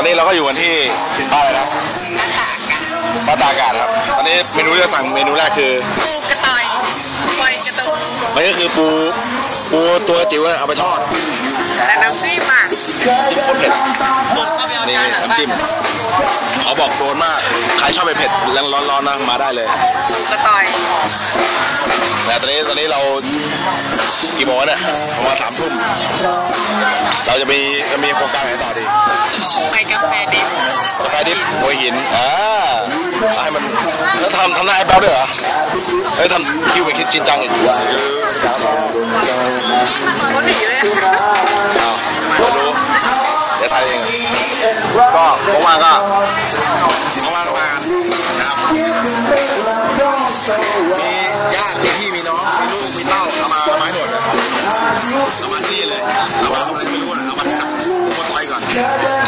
อนนี้เราก็อยู่กันที่บ้านอะไรนะบ้านตากอากาศครับ ตอนนี้เมนูที่เราสั่งเมนูแรกคือ ปูกระต่อยปล่อยกระตุกมันก็คือปูปูตัวจิ๋วเอาไปทอดแต่น้ำจิ้มอะจิ้มโคตรเผ็ดนี่น้ำจิ้มเขาบอกโดนมาก ใครชอบไปเผ็ดแรงร้อนๆนะมาได้เลยปูกระต่อยแต่ตอนนี้ตอนนี้เรากี่โมงแล้วเนี่ยประมาณสามทุ่มเราจะมีจะมีโครงการไหนต่อดีาแฟดิบหัวหินอ่าให้มันแล้วทำทำหน้าไอ้เป้าด้วยเหรอเฮ้ยทำคิวเป็นคิดจริงจังอีกเขาหนีเลยอ้าวรู้เดี๋ยวไทยเองก็ว่างก็ว่างๆก็มากันะครับมีญาติมีพี่มีน้องมีลูกมีเต้าเอามาเอามาให้หมดเอามาที่เลยเอามาเอามาไม่รู้นะเอามาคนไทยก่อน